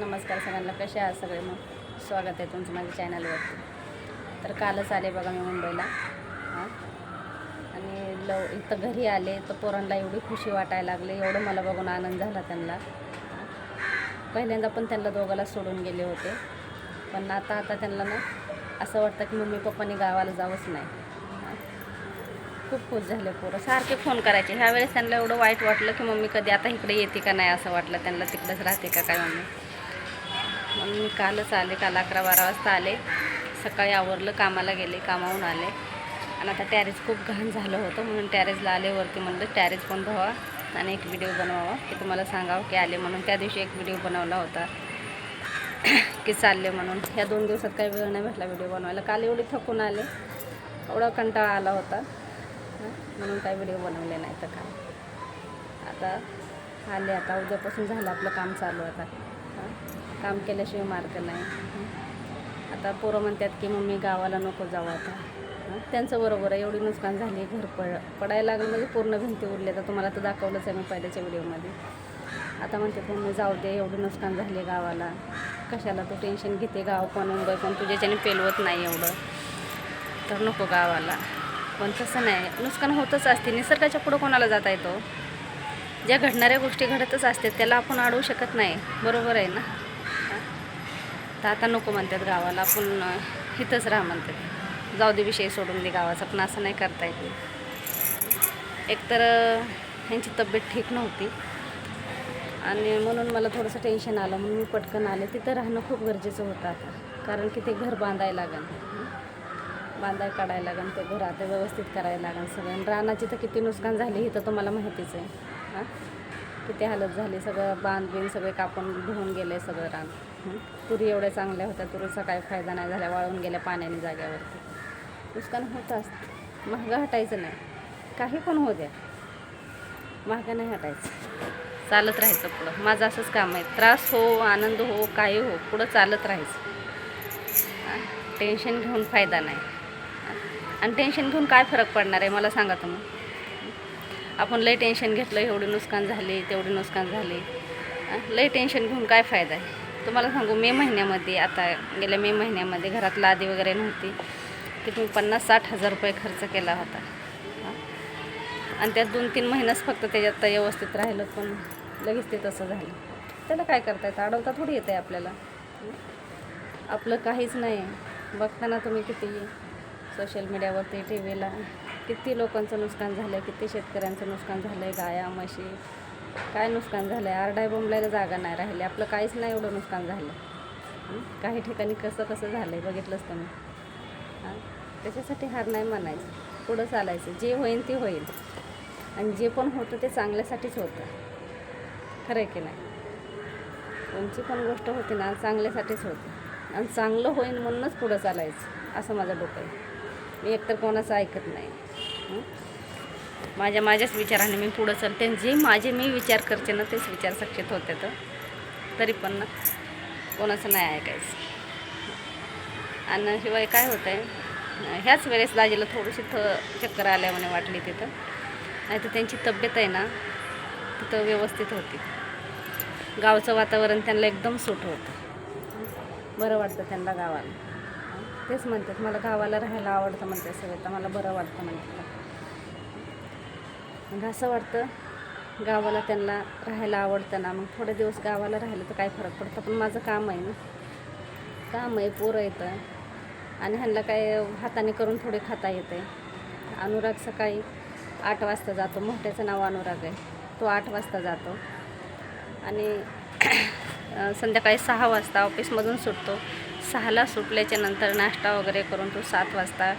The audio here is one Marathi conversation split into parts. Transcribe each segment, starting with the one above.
नमस्कार सगळ्यांना कसे आहात सगळे मग? स्वागत आहे तुमचं माझ्या चॅनलवरती तर कालच आले बघा मी मुंबईला. हां? आणि लव इथं घरी आले तर पोरांना एवढी खुशी वाटायला लागली एवढं मला बघून आनंद झाला त्यांना. पहिल्यांदा पण त्यांना दोघाला सोडून गेले होते. पण आता आता त्यांना ना असं वाटतं की मम्मी पप्पानी गावाला जावंच नाही. खूप खुश झाले पोरं. सारखे फोन करायचे. ह्यावेळेस त्यांना एवढं वाईट वाटलं की मम्मी कधी आता इकडे येते का नाही असं वाटलं. त्यांना तिकडंच राहते का काय मम्मी? म्हणून मी कालच आले काल अकरा बारा वाजता आले. सकाळी आवरलं कामाला गेले कामावून आले. आणि आता टॅरेज खूप घाण झालं होतं म्हणून टॅरेजला आले वरती म्हणलं टॅरेज पण धुवा आणि एक व्हिडिओ बनवावा. की तुम्हाला सांगावं की आले म्हणून. त्या दिवशी एक व्हिडिओ बनवला होता. की चालले म्हणून. ह्या दोन दिवसात काही वेळ नाही भेटला व्हिडिओ बनवायला. काल एवढी थकून आले. एवढा कंटाळा आला होता. म्हणून काही व्हिडिओ बनवले नाही तर काय. आता आले आता. उद्यापासून झालं आपलं काम चालू आता. काम केल्याशिवाय मार्ग नाही. आता पोरं म्हणतात की मम्मी गावाला नको जाऊ आता. त्यांचं बरोबर आहे. एवढी नुकसान झाली घर पड पडायला लागलं म्हणजे पूर्ण भिंती उरली. तर तुम्हाला तर दाखवलंच आहे मी पहिल्याच्या व्हिडिओमध्ये. आता म्हणते मम्मी जाऊ दे एवढी नुकसान झाली गावाला. कशाला तू टेन्शन घेते? गाव पण मुंबई पण तुझ्याच्याने पेलवत नाही एवढं. तर नको गावाला. पण तसं नाही. नुकसान होतच असते. निसर्गाच्या पुढं कोणाला जाता येतो? ज्या घडणाऱ्या गोष्टी घडतच असतात त्याला आपण अडवू शकत नाही. बरोबर आहे ना? तर आता नको म्हणतात गावाला आपण इथंच राहा म्हणतात. जाऊ दे विषय सोडून दे गावाचा पण असं नाही करता येते. एकतर ह्यांची तब्येत ठीक नव्हती. आणि म्हणून मला थोडंसं टेन्शन आलं. म्हणून मी पटकन आले. तिथं राहणं खूप गरजेचं होतं आता. कारण की ते घर बांधायला लागेल. बांधाय काढायला लागेल ते घर आता व्यवस्थित करायला लागेल सगळं. आणि रानाची तर किती नुकसान झाली ही तर तुम्हाला माहितीच आहे. हां? किती हालत झाली सगळं बांध बिन सगळे कापून धुवून गेले सगळं रान. तुरी एवढ्या चांगल्या होत्या तुरीचा काही फायदा नाही झाला वाळून गेल्या पाण्याने जाग्यावरती. नुकसान होतं असतं. महागं हटायचं नाही. काही पण होऊ द्या. महागा नाही हटायचं. चालत राहायचं पुढं. माझं असंच काम आहे. त्रास हो आनंद हो काही हो पुढं चालत राहायचं. टेन्शन घेऊन फायदा नाही. आणि टेन्शन घेऊन काय फरक पडणार आहे मला सांगा तुम्ही. आपण लय टेन्शन घेतलं एवढी नुकसान झाली तेवढी नुकसान झाले. लई लय टेन्शन घेऊन काय फायदा आहे? तुम्हाला सांगू मे महिन्यामध्ये आता गेल्या मे महिन्यामध्ये घरात लादी वगैरे नव्हती. तिथून पन्नास साठ हजार रुपये खर्च केला होता. हां. आणि त्यात दोन तीन महिन्याच फक्त त्याच्यात व्यवस्थित राहिलं पण लगेच ते तसं झालं. त्याला काय करता येतं? अडवता थोडी येतं आहे आपल्याला. आपलं काहीच नाही. बघताना तुम्ही किती सोशल मीडियावरती टी व्हीला किती लोकांचं नुकसान झालं आहे किती शेतकऱ्यांचं नुकसान झालं आहे गाया म्हशी काय नुकसान झालं आहे आरडाय बोंबलायला जागा नाही राहिली. आपलं काहीच नाही एवढं नुकसान झालं. काही ठिकाणी कसं कसं झालं आहे बघितलंच तुम्ही हां? त्याच्यासाठी हार नाही मानायचं पुढं चालायचं. जे होईल ते होईल आणि जे पण होतं ते चांगल्यासाठीच होतं. खरं आहे की नाही? कोणची पण गोष्ट होती ना चांगल्यासाठीच होती. आणि चांगलं होईल म्हणूनच पुढं चालायचं. असं माझं डोकं आहे. मी एकतर कोणाचं ऐकत नाही. माझ्या माझ्याच विचाराने मी पुढं चालते जे माझे मी विचार करते ना तेच विचार सक्षित होते तर. तरी पण ना कोणाचं नाही ऐकायचं. आणि शिवाय काय होतं आहे ह्याच वेळेस दाजीला थोडीशी थ चक्कर आल्यामुळे वाटली तिथं. नाही तर त्यांची तब्येत आहे ना तिथं व्यवस्थित होती. गावचं वातावरण त्यांना एकदम सूट होतं. बरं वाटतं त्यांना गावाला. तेच म्हणतात मला गावाला राहायला आवडतं म्हणते सगळं मला बरं वाटतं म्हणतात. मग असं वाटतं गावाला त्यांना राहायला आवडतं ना मग थोडे दिवस गावाला राहिलं तर काय फरक पडतं? पण माझं काम आहे ना. काम आहे पोरं येतं. आणि ह्यांना काय हाताने करून थोडे खाता येते. अनुराग सकाळी आठ वाजता जातो. मोठ्याचं नाव अनुराग आहे. तो आठ वाजता जातो. आणि संध्याकाळी सहा वाजता ऑफिसमधून सुटतो. सहाला सुटल्याच्या नंतर नाश्ता वगैरे करून तो सात वाजता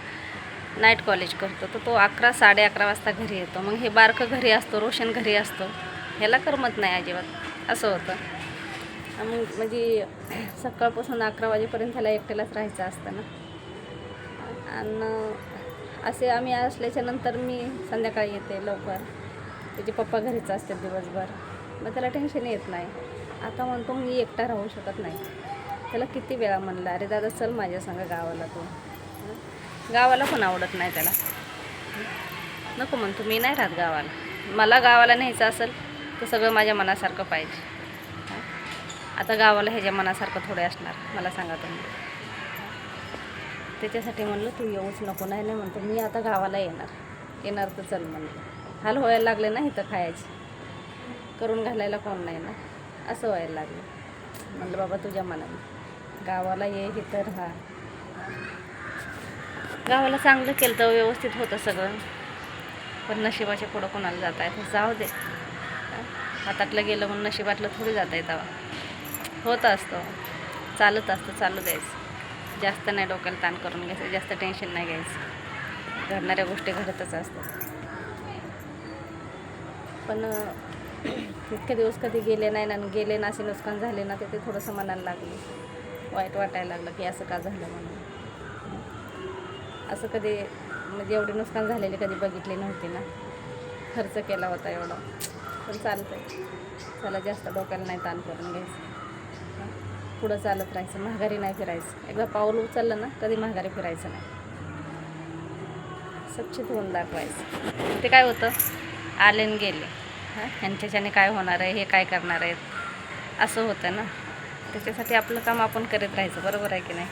नाईट कॉलेज करतो तर तो अकरा साडे अकरा वाजता घरी येतो. मग हे बारकं घरी असतो रोशन घरी असतो. ह्याला करमत नाही अजिबात. असं होतं. मग म्हणजे सकाळपासून अकरा वाजेपर्यंत त्याला एकट्यालाच राहायचं असतं ना. आणि असे आम्ही असल्याच्या नंतर मी संध्याकाळी येते लवकर. त्याचे पप्पा घरीच असतात दिवसभर. मग त्याला टेन्शन येत नाही. आता म्हणतो मी एकटा राहू शकत नाही. त्याला किती वेळा म्हणलं अरे दादा चल माझ्या संग गावाला तू. गावाला पण आवडत नाही त्याला. नको म्हणतो मी नाही राहत गावाला. मला गावाला न्यायचं असेल तर सगळं माझ्या मनासारखं पाहिजे. आता गावाला ह्याच्या मनासारखं थोडे असणार मला सांगा तुम्ही. त्याच्यासाठी म्हणलं तू येऊच नको नाही नाही म्हणतो मी आता गावाला येणार. येणार तर चल म्हणलं. हाल व्हायला लागले ना इथं खायचे. करून घालायला कोण नाही ना. असं व्हायला लागलं. म्हणलं बाबा तुझ्या मनाने. गावाला ये इथं राहा. गावाला चांगलं केलं तर व्यवस्थित होतं सगळं. पण नशिबाच्या पुढं कोणाला जाता आहे जाऊ दे. हातातलं गेलं म्हणून नशिबातलं थोडी जाता येतं होत असतं. चालत असतं चालू द्यायचं. जास्त नाही डोक्याला ताण करून घ्यायचं जास्त टेन्शन नाही घ्यायचं. घडणाऱ्या गोष्टी घडतच असतात. पण इतके दिवस कधी गेले नाही ना आणि गेले ना असे नुकसान झाले ना तर ते थोडंसं मनाला लागले. वाईट वाटायला लागलं की असं का झालं म्हणून. असं कधी म्हणजे एवढे नुकसान झालेले कधी बघितले नव्हते ना. खर्च केला होता एवढा. पण चालतंय. चला जास्त डोक्याला नाही ताण करून घ्यायचं. पुढं चालत राहायचं. महागारी नाही फिरायचं. एकदा पाऊल उचललं ना कधी महागारी फिरायचं नाही. स्वच्छित होऊन दाखवायचं. ते काय होतं? आले न गेले. हां? ह्यांच्याच्याने काय होणार आहे? हे काय करणार आहेत? असं होतं ना. त्याच्यासाठी आपलं काम आपण करत राहायचं. बरोबर आहे की नाही?